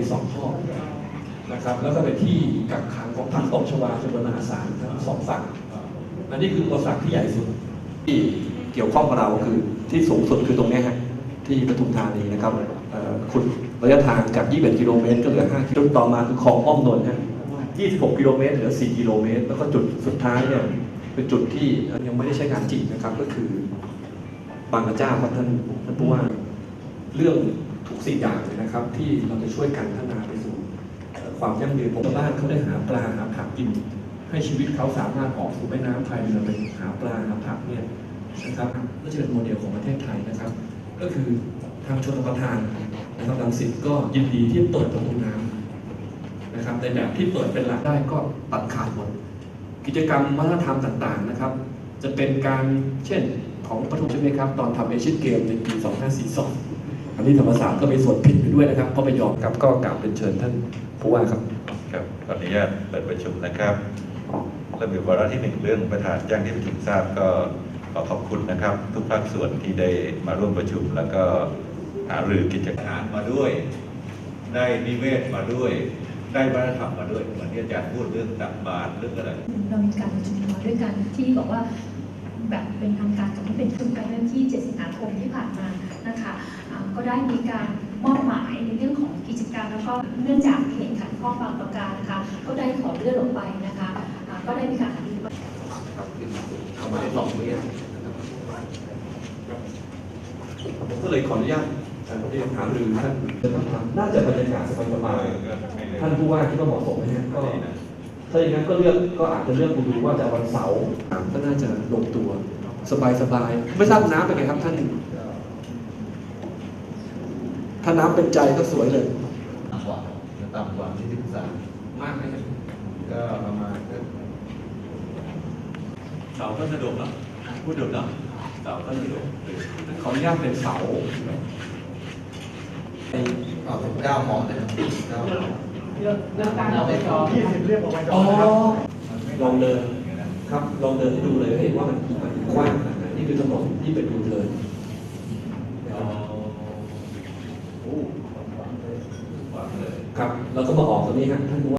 ตรสองข้อนะครับแล้วก็เป็นที่กักขังของผักตบชวาจำนวนมหาศาลทั้งสองฝั่งอันนี้คืออุปสรรคที่ใหญ่สุดที่เกี่ยวข้องกับเราคือที่สูงสุดคือตรงนี้ฮะที่ปทุมธานีนะครับคุณระยะทางจาก 21 กิโลเมตรก็เหลือ 5 กิโลต่อมาคือคลองอ้อมนนท์ฮะ26 กิโลเมตรเหลือ 4 กิโลเมตร แล้วก็จุดสุดท้ายเนี่ยเป็นจุดที่ยังไม่ได้ใช้งานจริงนะครับก็คือบางกระเจ้าครับท่านท่านผู้ว่าเรื่อง สิ่งอย่างเลยนะครับ ที่เราจะช่วยกันพัฒนาไปสู่ความยั่งยืนผมบ้านเขาได้หาปลาหาผักกิน ให้ชีวิตเขาสามารถออกสู่แม่น้ำไทยเราไปหาปลาหาผักเนี่ยนะครับก็จะเป็นโมเดลของประเทศไทยนะครับ ก็คือทางชนประทานนะครับรังสิตก็ยินดีที่เปิดประตูน้ำนะครับในแบบที่เปิดเป็นหลักได้ก็ตัดขาดหมดกิจกรรมวัฒนธรรมต่างๆนะครับ จะเป็นการเช่นของปทุมใช่ไหมครับ ตอนทำเอเชียนเกมในปี 2542 อันนี้ธรรมศาสตร์ก็มีส่วนผิดไปด้วยนะครับเพราะไปยอมครับก็กล่าวเป็นเชิญท่านผู้ว่าครับครับขออนุญาตเปิดประชุมนะครับระเบียบวาระที่หนึ่งเรื่องประธานแจ้งที่ประชุมทราบก็ขอขอบคุณนะครับ ทุกภาคส่วนที่ได้มาร่วมประชุม แล้วก็หารือกิจกรรมอาหารมาด้วย ได้นิเวศมาด้วย ได้วัฒนธรรมมาด้วยเหมือนที่อาจารย์พูดเรื่องตักบาตรเรื่องอะไรเรามีการประชุมมาด้วยกันที่บอกว่าแบบเป็นทางการกับที่เป็นทุนการเรื่องที่ 7 สิงหาคมที่ผ่านมานะคะอ่าก็ ได้มีการมอบหมายในเรื่องของกิจกรรมแล้วก็เนื่องจากเหตุขัดข้องบางประการนะคะ ก็ได้ขอเลื่อนออกไปนะคะอ่าก็ได้มีการหารือครับเข้ามาได้สองเรื่องผมก็เลยขออนุญาตเอ่อเรียนถามหรือท่านน่าจะบรรยากาศสบายๆท่านผู้ว่าคิดว่าเหมาะสมไหมฮะก็ถ้าอย่างนั้นก็เลือกก็อาจจะเลือกดูว่าจะวันเสาร์ก็น่าจะลงตัว สบายๆไม่ทราบน้ำเป็นไงครับท่าน ถ้าน้ำเป็นใจก็สวยเลยต่ำกว่าต่ำกว่าที่ที่ปรึกษามากไหมครับก็ประมาณก็เสาก็สะดวกเนาะพูดถึงเนาะเสาก็สะดวกขออนุญาตเป็นเสาเอาเป็นเก้ามองนะครับเก้ามองเรื่องเรื่องการเอาไปจอที่สิบเรียบเอาไว้ก่อ๋ออนนะครับลองเดินครับลองเดินให้ดูเลยให้เห็นว่ามันกว้างขนาดไหนนี่คือถนนที่เป็นยูเทิร์น อ๋อโอ้ขวางเลย ครับ แล้วก็มาออกตรงนี้ฮะท่านผู้ว่า